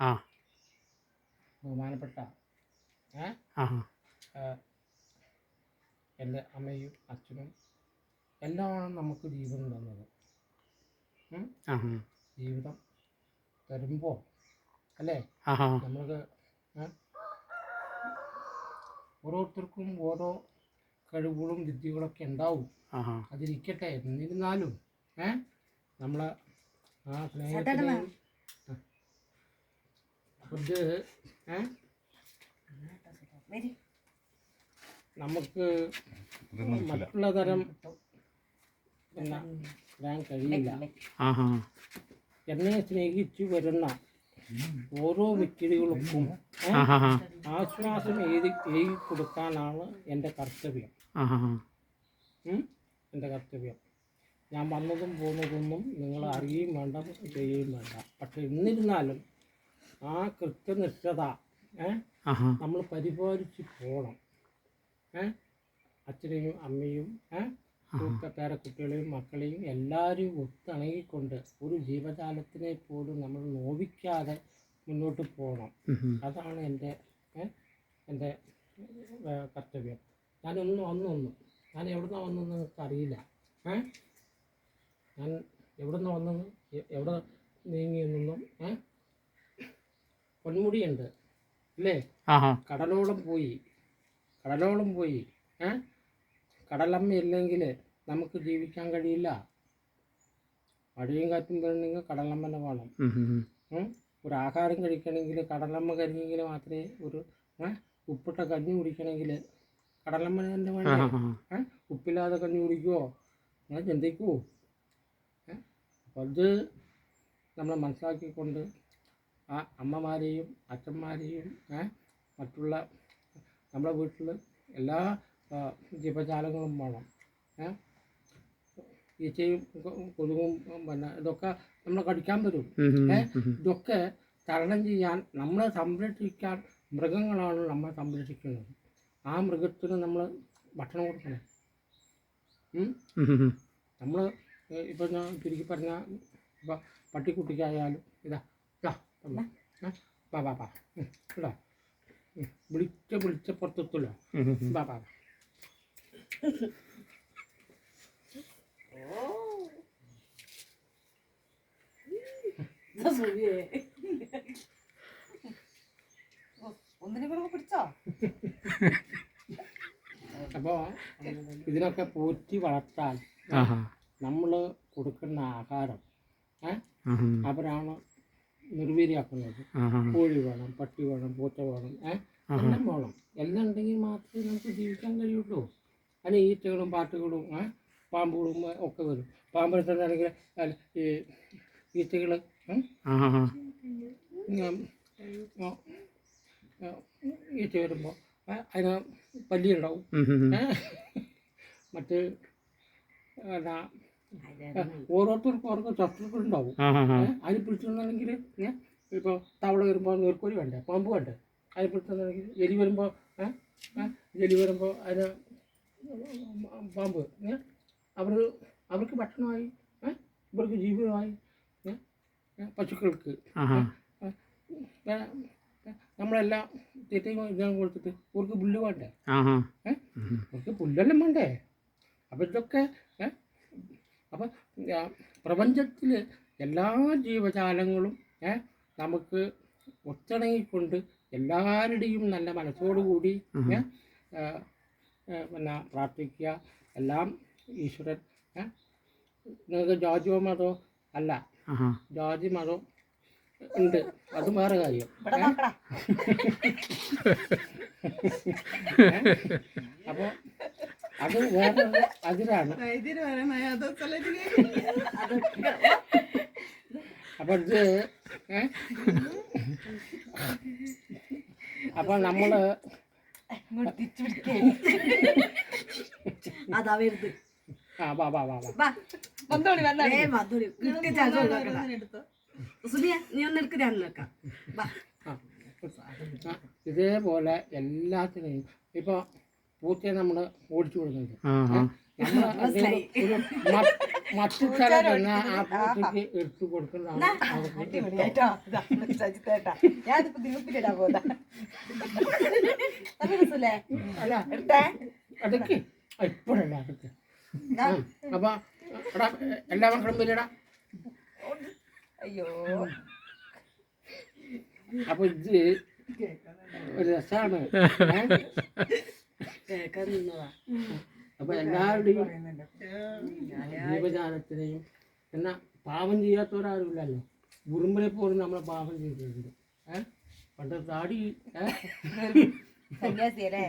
ആ. ബഹുമാനപ്പെട്ട എന്റെ അമ്മയും അച്ഛനും എല്ലാം നമുക്ക് ജീവിതം തന്നത്? ജീവിതം തരുമ്പോൾ അല്ലേ? നമ്മൾക്ക് ഓരോരുത്തർക്കും ഓരോ കഴിവുകളും വിദ്യകളൊക്കെ ഉണ്ടാവും. അതിരിക്കട്ടെ. എന്നിരുന്നാലും ഏ? നമ്മളെ ആ സ്നേഹത്തിന് ഇത് ഏ? നമുക്ക് മറ്റുള്ള തരം കഴിയില്ല. എന്നെ സ്നേഹിച്ചു വരുന്ന ഓരോ വ്യക്തികൾക്കും ആശ്വാസം എഴുതി എഴുതി കൊടുക്കാനാണ് എന്റെ കർത്തവ്യം? എന്റെ കർത്തവ്യം. ഞാൻ വന്നതും പോകുന്നതൊന്നും നിങ്ങൾ അറിയുകയും വേണ്ട ചെയ്യുകയും വേണ്ട. പക്ഷെ എന്നിരുന്നാലും ആ കൃത്യനിഷ്ഠത നമ്മൾ പരിപാലിച്ച് പോകണം അച്ഛനെയും അമ്മയും ഏ കുട്ടികളെയും മക്കളെയും എല്ലാവരെയും ഒത്തിണങ്ങിക്കൊണ്ട് ഒരു ജീവജാലത്തിനെ പോലും നമ്മൾ നോവിക്കാതെ മുന്നോട്ട് പോകണം. അതാണ് എന്റെ എന്റെ കർത്തവ്യം. ഞാനൊന്നും വന്നൊന്നും ഞാൻ എവിടുന്ന വന്നെന്ന് നിങ്ങൾക്ക് അറിയില്ല. ഏ? ഞാൻ എവിടുന്ന് വന്നെന്ന് എവിടെ നീങ്ങി നിന്നും? ഏ? പൊന്മുടിയുണ്ട്. അല്ലേ കടലോളം പോയി. കടലോളം പോയി. ഏ? കടലമ്മ ഇല്ലെങ്കിൽ നമുക്ക് ജീവിക്കാൻ കഴിയില്ല. മഴയും കാറ്റും വരണമെങ്കിൽ കടലമ്മനെ വേണം. ഒരു ആഹാരം കഴിക്കണമെങ്കിൽ കടലമ്മ കരിഞ്ഞെങ്കിൽ മാത്രമേ ഒരു? ഉപ്പിട്ട കഞ്ഞി കുടിക്കണമെങ്കിൽ കടലമ്മ തന്നെ വേണ്ട? ഉപ്പില്ലാതെ കഞ്ഞി കുടിക്കുമോ നിങ്ങൾ ചിന്തിക്കൂ. ഏ? അപ്പോൾ അത് നമ്മൾ മനസ്സിലാക്കിക്കൊണ്ട് ആ അമ്മമാരെയും അച്ഛന്മാരെയും മറ്റുള്ള നമ്മുടെ വീട്ടിൽ എല്ലാ ജീവജാലങ്ങളും വേണം? ഈച്ചയും കൊതുകും പിന്നെ ഇതൊക്കെ നമ്മൾ കടിക്കാൻ വരും? ഇതൊക്കെ തരണം ചെയ്യാൻ നമ്മളെ സംരക്ഷിക്കാൻ മൃഗങ്ങളാണ് നമ്മളെ സംരക്ഷിക്കുന്നത്. ആ മൃഗത്തിന് നമ്മൾ ഭക്ഷണം കൊടുക്കണം. നമ്മൾ ഇപ്പം ഞാൻ ചുരുക്കി പറഞ്ഞ ഇപ്പം പട്ടിക്കുട്ടിക്കായാലും ഇതാ ഇതാ വാ ഉം, ഇതാ. ഉം, വിളിച്ച വിളിച്ച പുറത്തെത്തുമല്ലോ വാ വാ. ഒന്നിനെ കൂടെ പിടിച്ചോ? അപ്പോ ഇതിനൊക്കെ പോറ്റി വളർത്താൻ നമ്മൾ കൊടുക്കുന്ന ആഹാരം? അവരാണ് നിർവീര്യാക്കുന്നത്. കോഴി വേണം പട്ടി വേണം പൂച്ച വേണം ഏ? എല്ലാം വേണം. എല്ലാം ഉണ്ടെങ്കിൽ മാത്രമേ നമുക്ക് ജീവിക്കാൻ കഴിയുള്ളൂ. അതിന് ഈറ്റകളും പാട്ടുകളും ഏ? പാമ്പുകളും ഒക്കെ വരും. പാമ്പിനെ അല്ല, ഈ ഈറ്റകൾ ഈറ്റ വരുമ്പോൾ അതിന് പല്ലിയുണ്ടാവും? മറ്റ് എന്നാ ഓരോരുത്തർക്കും ഓരോ ശത്രുക്കളുണ്ടാവും ഏ? അതിന് പിടിച്ചിട്ടുണ്ടെങ്കിൽ ഇപ്പോൾ തവള വരുമ്പോൾ നീർക്കോലി വേണ്ടേ? പാമ്പ് വേണ്ടേ? അതിന് പിടിച്ചിട്ടുണ്ടെങ്കിൽ എലി വരുമ്പോൾ? എലി വരുമ്പോൾ അതിന് പാമ്പ് ഏ? അവർ അവർക്ക് ഭക്ഷണമായി? ഇവർക്ക് ജീവിതമായി? പശുക്കൾക്ക്? നമ്മളെല്ലാം തീറ്റയും ഇതെല്ലാം കൊടുത്തിട്ട് ഇവർക്ക് പുല്ല് വേണ്ടേ? ഇവർക്ക് പുല്ലെല്ലാം വേണ്ടേ? അപ്പം ഇതൊക്കെ? അപ്പം പ്രപഞ്ചത്തിൽ എല്ലാ ജീവജാലങ്ങളും? നമുക്ക് ഒത്തിണങ്ങിക്കൊണ്ട് എല്ലാവരുടെയും നല്ല മനസ്സോടുകൂടി പിന്നെ പ്രാർത്ഥിക്കുക. എല്ലാം ഈശ്വരൻ ഏ? നിങ്ങൾക്ക് ജാതിയോ മതോ അല്ല. ജോജി മതം ഉണ്ട്. അത് വേറെ കാര്യം. അപ്പോൾ അത് വേറെ അതിലാണ് അപ്പൊ ഇത് അപ്പൊ അപ്പോൾ നമ്മൾ തിരിച്ചു പിടിക്കേ. അതാ വരുത് ഇതേപോലെ എല്ലാത്തിനെയും ഇപ്പൊ പൂച്ചയെ നമ്മൾ ഓടിച്ചു കൊടുക്കുന്നത് മറ്റു സ്ഥലം ചെന്ന് ആ പൂച്ചയ്ക്ക് എടുത്തു കൊടുക്കുന്നതാണ് അതൊക്കെ ഇപ്പോഴല്ല അതൊക്കെ. അപ്പൊ എടാ എല്ലാ മക്കളും വരിടാ. അയ്യോ. അപ്പൊ ഇത് ഒരു രസമാണ് അപ്പൊ എല്ലാവരുടെയും ജീവജാലത്തിനെയും എന്നാ പാപം ചെയ്യാത്തവരാരുമില്ലല്ലോ. ഉറുമ്പിനെ പോലും നമ്മളെ പാപം ചെയ്തിട്ടുണ്ട്. ഏഹ് പണ്ട് താടി ഏഹ്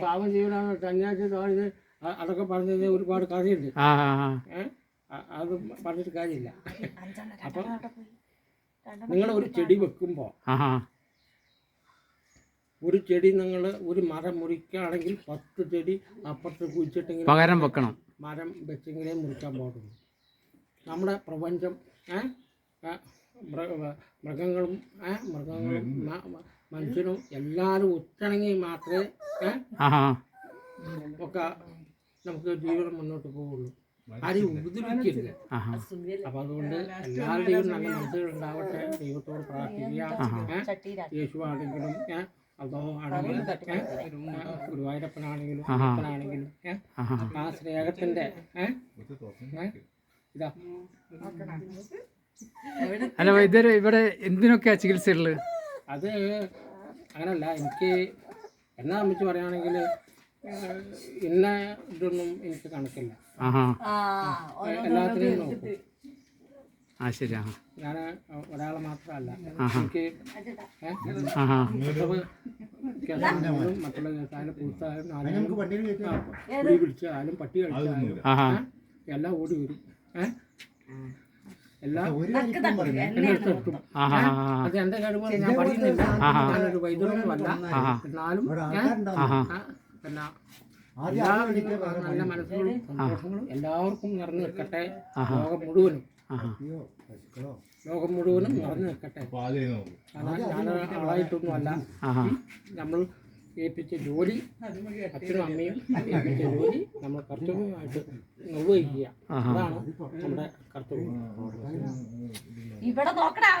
പാപം ചെയ്യലാണ് സന്യാസി താടി അതൊക്കെ പറഞ്ഞു കഴിഞ്ഞാൽ ഒരുപാട് കഥയുണ്ട് ആ ആ ആ. അത് പറഞ്ഞിട്ട് കാര്യമില്ല. അപ്പൊ നിങ്ങൾ ഒരു ചെടി വെക്കുമ്പോൾ ഒരു ചെടി നിങ്ങൾ ഒരു മരം മുറിക്കുകയാണെങ്കിൽ പത്ത് ചെടി അപ്പുറത്ത് കുഴിച്ചിട്ടെങ്കിൽ പകരം വെക്കണം. മരം വെച്ചെങ്കിലേ മുറിക്കാൻ പാടുള്ളൂ. നമ്മുടെ പ്രപഞ്ചം മൃഗങ്ങളും മൃഗങ്ങളും മനുഷ്യനും എല്ലാവരും ഒത്തിണങ്ങി മാത്രമേ ഒക്കെ നമുക്ക് ജീവിതം മുന്നോട്ട് പോവുള്ളൂ ആരെയും ഉപദ്രവിക്കരുത്. അപ്പൊ അതുകൊണ്ട് എല്ലാവരുടെയും നല്ല മനസ്സുകൾ ഉണ്ടാവട്ടെ ദൈവത്തോട് പ്രാർത്ഥിക്കുക. യേശു ആണെങ്കിലും ഏ, ഗുരുവായൂരപ്പനാണെങ്കിലും. അപ്പനാണെങ്കിലും ആ സ്നേഹത്തിന്റെ ഇതാ. അല്ല വൈദ്യര് ഇവിടെ എന്തിനൊക്കെയാ ചികിത്സയുള്ളത് അത് അങ്ങനല്ല എനിക്ക് എന്നാ സംബന്ധിച്ച് പറയുകയാണെങ്കിൽ ഇന്ന ഇതൊന്നും എനിക്ക് കണക്കില്ല. നോക്കും. ആ ശരി ആ ഞാൻ ഒരാളെ മാത്രമല്ല. ആഹാ. എനിക്ക് മറ്റുള്ള കേസായാലും പൂത്തായാലും ആരെങ്കിലും പിടിച്ചാലും പട്ടി കഴിച്ചാലും എല്ലാം ഓടി വരും? എല്ലാം അത് എന്റെ കഴിവ് ഞാൻ പഠിക്കുന്നില്ല. ഞാനൊരു വൈദ്യുതൊന്നും എന്നാലും നല്ല മനസ്സുകളും സന്തോഷങ്ങളും എല്ലാവർക്കും നിറഞ്ഞു നിൽക്കട്ടെ. ലോകം മുഴുവനും. ലോകം മുഴുവനും നിറഞ്ഞു നിൽക്കട്ടെ. ആളായിട്ടൊന്നും അല്ല നമ്മൾ ഏൽപ്പിച്ച ജോലി അച്ഛനും അമ്മയും ഏൽപ്പിച്ച ജോലി നമ്മൾ കർത്തവ്യമായിട്ട് നിർവഹിക്കുക. അതാണ് നമ്മുടെ കർത്തവ്യം. ഇവിടെ നോക്കടാ.